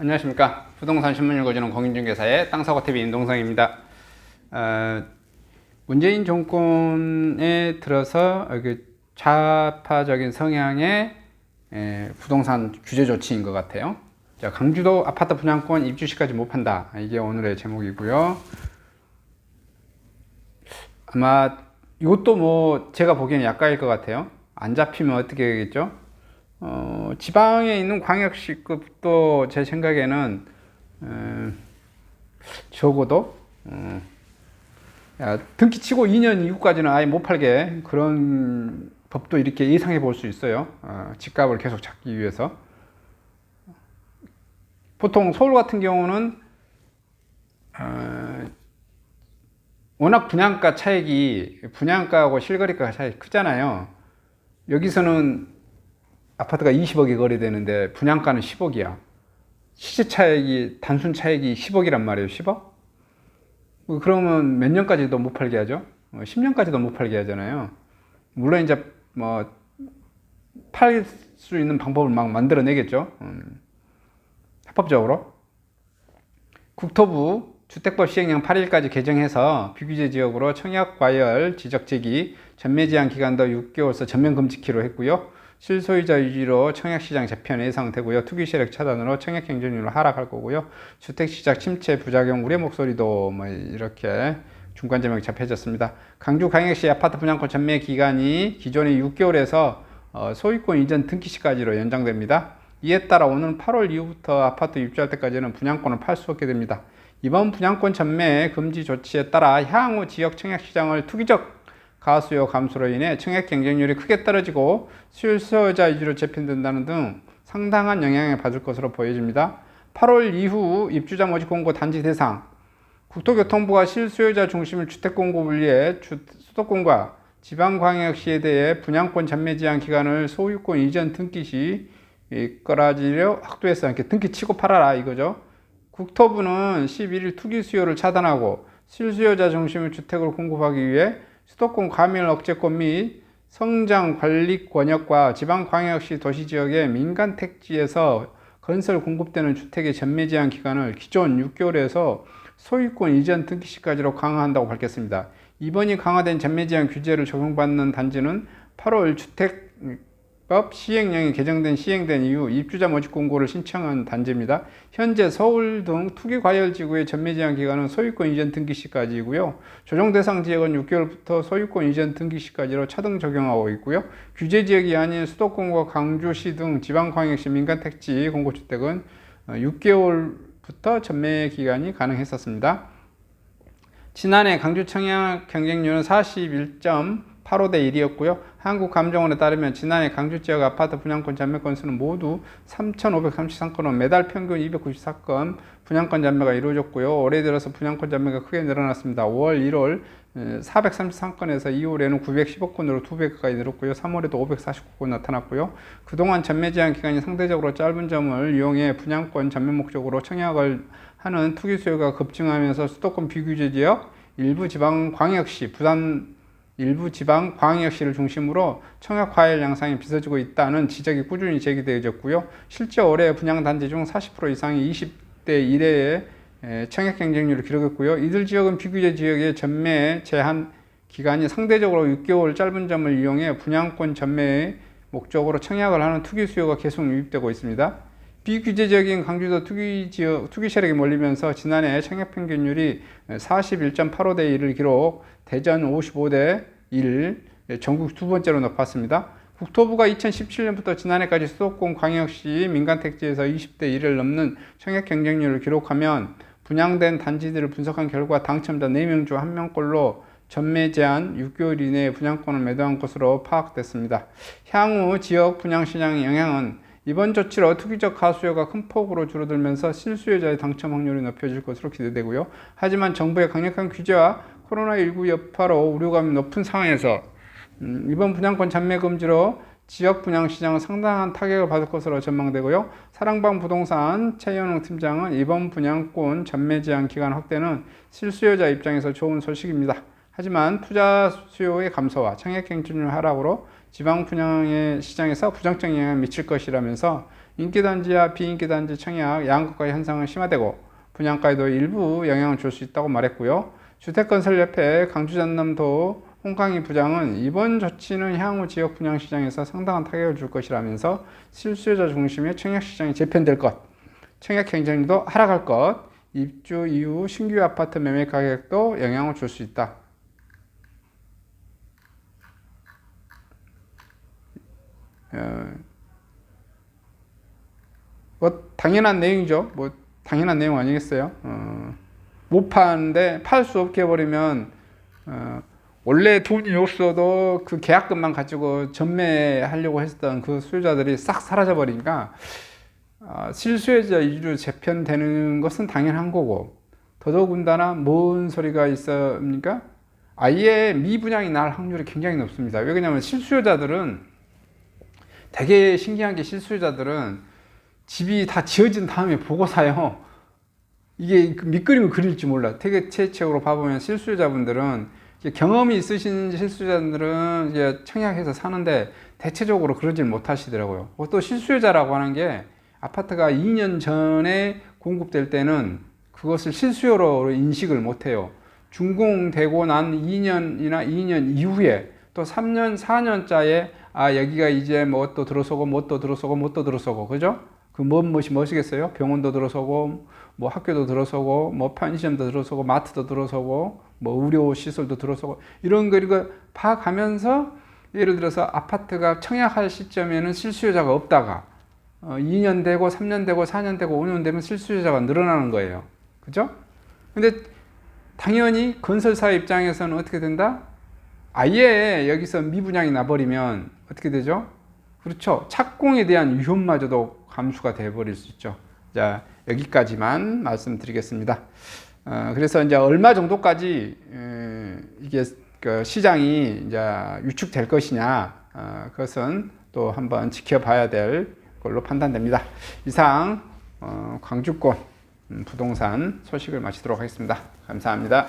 안녕하십니까. 부동산 신문 읽어주는 공인중개사의 땅사고TV 임동성입니다. 어, 문재인 정권에 들어서 그 좌파적인 성향의 에, 부동산 규제 조치인 것 같아요. 자, 강주도 아파트 분양권 입주 시까지 못 판다. 이게 오늘의 제목이고요. 아마 이것도 뭐 제가 보기에는 약간일 것 같아요. 안 잡히면 어떻게 되겠죠? 어, 지방에 있는 광역시급도 제 생각에는 에, 적어도 어, 야, 등기 치고 2년 이후까지는 아예 못 팔게 그런 법도 이렇게 예상해 볼 수 있어요. 어, 집값을 계속 잡기 위해서. 보통 서울 같은 경우는 어, 워낙 분양가 차익이 분양가하고 실거래가 차이 크잖아요. 여기서는 아파트가 20억이 거래되는데 분양가는 10억이야. 시세 차익이 단순 차익이 10억이란 말이에요. 10억? 그러면 몇 년까지도 못 팔게 하죠? 10년까지도 못 팔게 하잖아요. 물론 이제 뭐 팔 수 있는 방법을 막 만들어내겠죠. 음, 합법적으로. 국토부 주택법 시행령 8일까지 개정해서 비규제 지역으로 청약 과열 지적 제기 전매 제한 기간도 6개월서 전면 금지키로 했고요. 실소유자 유지로 청약시장 재편 예상되고요. 투기 세력 차단으로 청약 경쟁률을 하락할 거고요. 주택시장 침체 부작용 우려 목소리도 뭐 이렇게 중간 제목이 잡혀졌습니다. 강주광역시 아파트 분양권 전매 기간이 기존의 6개월에서 어, 소유권 이전 등기시까지로 연장됩니다. 이에 따라 오는 8월 이후부터 아파트 입주할 때까지는 분양권을 팔 수 없게 됩니다. 이번 분양권 전매 금지 조치에 따라 향후 지역 청약 시장을 투기적 가수요 감소로 인해 청약 경쟁률이 크게 떨어지고 실수요자 위주로 재편된다는 등 상당한 영향을 받을 것으로 보여집니다. 8월 이후 입주자 모집 공고 단지 대상 국토교통부가 실수요자 중심을 주택 공급을 위해 주, 수도권과 지방광역시에 대해 분양권 전매 제한 기간을 소유권 이전 등기 시 거라지로 확도해서 이렇게 등기 치고 팔아라 이거죠. 국토부는 11일 투기 수요를 차단하고 실수요자 중심의 주택을 공급하기 위해 수도권 과밀 억제권 및 성장 관리 권역과 지방 광역시 도시 지역의 민간 택지에서 건설 공급되는 주택의 전매 제한 기간을 기존 6개월에서 소유권 이전 등기 시까지로 강화한다고 밝혔습니다. 이번이 강화된 전매 제한 규제를 적용받는 단지는 8월 주택 법 시행령이 개정된 시행된 이후 입주자 모집 공고를 신청한 단지입니다. 현재 서울 등 투기 과열 지구의 전매 제한 기간은 소유권 이전 등기 시까지이고요. 조정 대상 지역은 6개월부터 소유권 이전 등기 시까지로 차등 적용하고 있고요. 규제 지역이 아닌 수도권과 강주시 등 지방 광역시 민간 택지 공고 주택은 6개월 부터 전매 기간이 가능했었습니다. 지난해 강주 청약 경쟁률은 41.85대 1이었고요. 한국감정원에 따르면 지난해 강주 지역 아파트 분양권 전매 건수는 모두 3,533건으로 매달 평균 294건 분양권 전매가 이루어졌고요. 올해 들어서 분양권 전매가 크게 늘어났습니다. 5월, 1월 433건에서 2월에는 915건으로 2배 가까이 늘었고요. 3월에도 549건 나타났고요. 그동안 전매 제한 기간이 상대적으로 짧은 점을 이용해 분양권 전매 목적으로 청약을 하는 투기 수요가 급증하면서 수도권 비규제 지역, 일부 지방 광역시, 부산 일부 지방 광역시를 중심으로 청약 과열 양상이 빚어지고 있다는 지적이 꾸준히 제기되어졌고요. 실제 올해 분양 단지 중 40% 이상이 20대 이내에 청약 경쟁률을 기록했고요. 이들 지역은 비규제 지역의 전매 제한 기간이 상대적으로 6개월 짧은 점을 이용해 분양권 전매의 목적으로 청약을 하는 투기 수요가 계속 유입되고 있습니다. 비규제적인 강주도 투기 지역, 투기 세력이 몰리면서 지난해 청약 평균율이 41.85대 1을 기록, 대전 55대 1, 전국 두 번째로 높았습니다. 국토부가 2017년부터 지난해까지 수도권 광역시 민간 택지에서 20대 1을 넘는 청약 경쟁률을 기록하면 분양된 단지들을 분석한 결과 당첨자 4명 중 1명꼴로 전매 제한 6개월 이내에 분양권을 매도한 것으로 파악됐습니다. 향후 지역 분양 시장의 영향은 이번 조치로 투기적 가수요가 큰 폭으로 줄어들면서 실수요자의 당첨 확률이 높여질 것으로 기대되고요. 하지만 정부의 강력한 규제와 코로나19 여파로 우려감이 높은 상황에서 음, 이번 분양권 전매 금지로 지역 분양 시장은 상당한 타격을 받을 것으로 전망되고요. 사랑방 부동산 최현웅 팀장은 이번 분양권 전매 제한 기간 확대는 실수요자 입장에서 좋은 소식입니다. 하지만 투자 수요의 감소와 청약 경쟁률 하락으로 지방 분양의 시장에서 부정적 영향을 미칠 것이라면서 인기단지와 비인기단지 청약, 양극화의 현상은 심화되고 분양가에도 일부 영향을 줄 수 있다고 말했고요. 주택건설협회 강주전남도 홍강희 부장은 이번 조치는 향후 지역 분양 시장에서 상당한 타격을 줄 것이라면서 실수요자 중심의 청약 시장이 재편될 것, 청약 경쟁도 하락할 것, 입주 이후 신규 아파트 매매 가격도 영향을 줄 수 있다. 뭐 당연한 내용이죠. 뭐 당연한 내용 아니겠어요? 어, 못 파는데 팔 수 없게 해버리면 어, 원래 돈이 없어도 그 계약금만 가지고 전매하려고 했던 그 수요자들이 싹 사라져 버리니까 아, 실수요자 위주로 재편되는 것은 당연한 거고 더더군다나 뭔 소리가 있습니까? 아예 미분양이 날 확률이 굉장히 높습니다. 왜 그러냐면 실수요자들은 되게 신기한 게 실수요자들은 집이 다 지어진 다음에 보고 사요. 이게 그 밑그림을 그릴지 몰라. 대체적으로 봐보면 실수요자분들은 경험이 있으신 실수요자들은 이제 청약해서 사는데 대체적으로 그러질 못하시더라고요. 또 실수요자라고 하는 게 아파트가 2년 전에 공급될 때는 그것을 실수요로 인식을 못해요. 준공되고 난 2년이나 2년 이후에 또 3년, 4년짜에 아 여기가 이제 뭐 또 들어서고 뭐 또 들어서고 뭐 또 들어서고 그죠? 그뭔 무엇이 무엇이겠어요? 병원도 들어서고 뭐 학교도 들어서고 뭐 편의점도 들어서고 마트도 들어서고 뭐 의료 시설도 들어서고 이런 거 이거 파가면서 예를 들어서 아파트가 청약할 시점에는 실수요자가 없다가 어, 2년 되고 3년 되고 4년 되고 5년 되면 실수요자가 늘어나는 거예요. 그죠? 근데 당연히 건설사 입장에서는 어떻게 된다? 아예 여기서 미분양이 나버리면 어떻게 되죠? 그렇죠. 착공에 대한 위험마저도 감수가 돼버릴 수 있죠. 자, 여기까지만 말씀드리겠습니다. 어, 그래서 이제 얼마 정도까지 에, 이게 그 시장이 이제 유축될 것이냐, 어, 그것은 또 한번 지켜봐야 될 걸로 판단됩니다. 이상 어, 광주권 음, 부동산 소식을 마치도록 하겠습니다. 감사합니다.